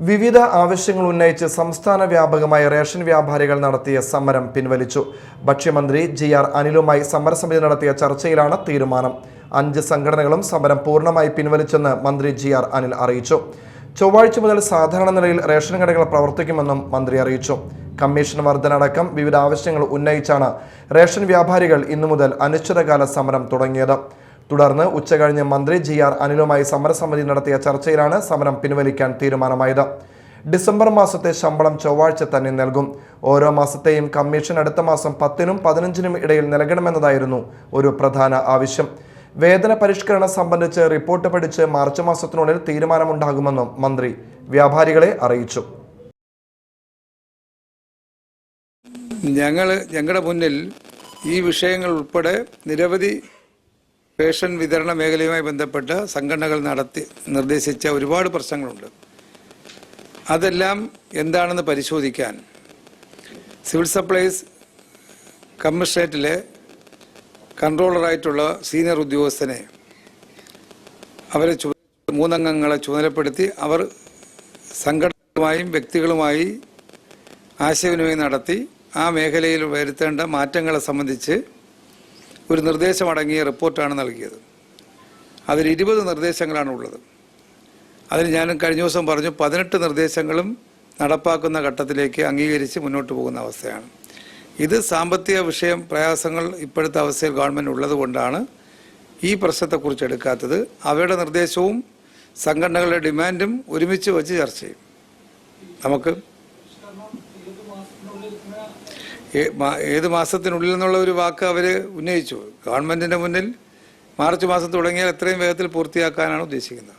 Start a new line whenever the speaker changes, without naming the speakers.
വിവിധ ആവശ്യങ്ങൾ ഉന്നയിച്ച് സംസ്ഥാന വ്യാപകമായി റേഷൻ വ്യാപാരികൾ നടത്തിയ സമരം പിൻവലിച്ചു. ഭക്ഷ്യമന്ത്രി ജി ആർ അനിലുമായി സമരസമിതി നടത്തിയ ചർച്ചയിലാണ് തീരുമാനം. അഞ്ച് സംഘടനകളും സമരം പൂർണമായി പിൻവലിച്ചെന്ന് മന്ത്രി ജി ആർ അനിൽ അറിയിച്ചു. ചൊവ്വാഴ്ച മുതൽ സാധാരണ നിലയിൽ റേഷൻ കടകൾ പ്രവർത്തിക്കുമെന്നും മന്ത്രി അറിയിച്ചു. കമ്മീഷൻ വർധന അടക്കം വിവിധ ആവശ്യങ്ങൾ ഉന്നയിച്ചാണ് റേഷൻ വ്യാപാരികൾ ഇന്നു മുതൽ അനിശ്ചിതകാല സമരം തുടങ്ങിയത്. തുടർന്ന് ഉച്ചകഴിഞ്ഞ് മന്ത്രി ജി ആർ അനിലുമായി സമരസമിതി നടത്തിയ ചർച്ചയിലാണ് സമരം പിൻവലിക്കാൻ തീരുമാനമായത്. ഡിസംബർ മാസത്തെ ശമ്പളം ചൊവ്വാഴ്ച തന്നെ നൽകും. ഓരോ മാസത്തെയും കമ്മീഷൻ അടുത്ത മാസം പത്തിനും പതിനഞ്ചിനും ഇടയിൽ നൽകണമെന്നതായിരുന്നു ഒരു പ്രധാന ആവശ്യം. വേതന പരിഷ്കരണം സംബന്ധിച്ച് റിപ്പോർട്ട് പഠിച്ച് മാർച്ച് മാസത്തിനുള്ളിൽ തീരുമാനമുണ്ടാകുമെന്നും മന്ത്രി വ്യാപാരികളെ അറിയിച്ചു.
ഞങ്ങൾ ഞങ്ങളുടെ മുന്നിൽ ഈ വിഷയങ്ങൾ ഉൾപ്പെടെ നിരവധി റേഷൻ വിതരണ മേഖലയുമായി ബന്ധപ്പെട്ട് സംഘടനകൾ നടത്തി നിർദ്ദേശിച്ച ഒരുപാട് പ്രശ്നങ്ങളുണ്ട്. അതെല്ലാം എന്താണെന്ന് പരിശോധിക്കാൻ സിവിൽ സപ്ലൈസ് കമ്മീഷണറേറ്റിലെ കൺട്രോളറായിട്ടുള്ള സീനിയർ ഉദ്യോഗസ്ഥനെ അവരെ മൂന്നംഗങ്ങളെ ചുമതലപ്പെടുത്തി അവർ സംഘടനകളുമായും വ്യക്തികളുമായി ആശയവിനിമയം നടത്തി ആ മേഖലയിൽ വരുത്തേണ്ട മാറ്റങ്ങളെ സംബന്ധിച്ച് ഒരു നിർദ്ദേശമടങ്ങിയ റിപ്പോർട്ടാണ് നൽകിയത്. അതിൽ ഇരുപത് നിർദ്ദേശങ്ങളാണ് ഉള്ളത്. അതിന് ഞാൻ കഴിഞ്ഞ ദിവസം പറഞ്ഞു പതിനെട്ട് നിർദ്ദേശങ്ങളും നടപ്പാക്കുന്ന ഘട്ടത്തിലേക്ക് അംഗീകരിച്ച് മുന്നോട്ട് പോകുന്ന അവസ്ഥയാണ്. ഇത് സാമ്പത്തിക വിഷയം പ്രയാസങ്ങൾ ഇപ്പോഴത്തെ അവസ്ഥയിൽ ഗവൺമെന്റ് ഉള്ളതുകൊണ്ടാണ് ഈ പ്രശ്നത്തെക്കുറിച്ച് എടുക്കാത്തത്. അവയുടെ നിർദ്ദേശവും സംഘടനകളുടെ ഡിമാൻഡും ഒരുമിച്ച് വച്ച് ചർച്ച ചെയ്യും. നമുക്ക് ഏത് മാസത്തിനുള്ളിൽ എന്നുള്ള ഒരു വാക്ക് അവർ ഉന്നയിച്ചു. ഗവൺമെന്റിന്റെ മുന്നിൽ മാർച്ച് മാസം തുടങ്ങിയാൽ എത്രയും വേഗത്തിൽ പൂർത്തിയാക്കാനാണ് ഉദ്ദേശിക്കുന്നത്.